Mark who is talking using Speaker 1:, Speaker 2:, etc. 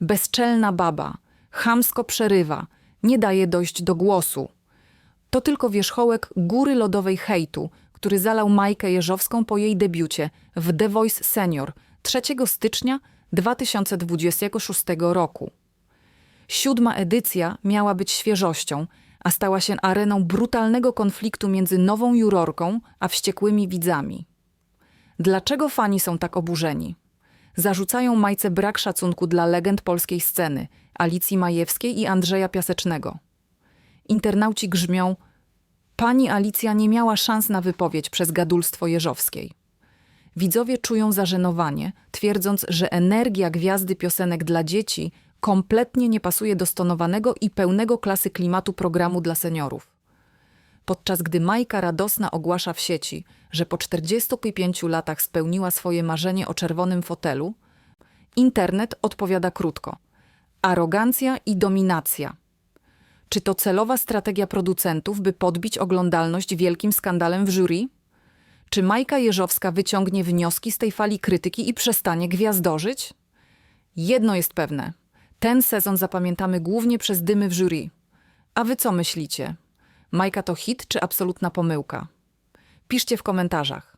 Speaker 1: Bezczelna baba, chamsko przerywa, nie daje dojść do głosu. To tylko wierzchołek góry lodowej hejtu, który zalał Majkę Jeżowską po jej debiucie w The Voice Senior 3 stycznia 2026 roku. Siódma edycja miała być świeżością, a stała się areną brutalnego konfliktu między nową jurorką a wściekłymi widzami. Dlaczego fani są tak oburzeni? Zarzucają Majce brak szacunku dla legend polskiej sceny, Alicji Majewskiej i Andrzeja Piasecznego. Internauci grzmią, pani Alicja nie miała szans na wypowiedź przez gadulstwo Jeżowskiej. Widzowie czują zażenowanie, twierdząc, że energia gwiazdy piosenek dla dzieci kompletnie nie pasuje do stonowanego i pełnego klasy klimatu programu dla seniorów. Podczas gdy Majka Radosna ogłasza w sieci, że po 45 latach spełniła swoje marzenie o czerwonym fotelu, internet odpowiada krótko: arogancja i dominacja. Czy to celowa strategia producentów, by podbić oglądalność wielkim skandalem w jury? Czy Majka Jeżowska wyciągnie wnioski z tej fali krytyki i przestanie gwiazdożyć? Jedno jest pewne. Ten sezon zapamiętamy głównie przez dymy w jury. A wy co myślicie? Majka to hit czy absolutna pomyłka? Piszcie w komentarzach.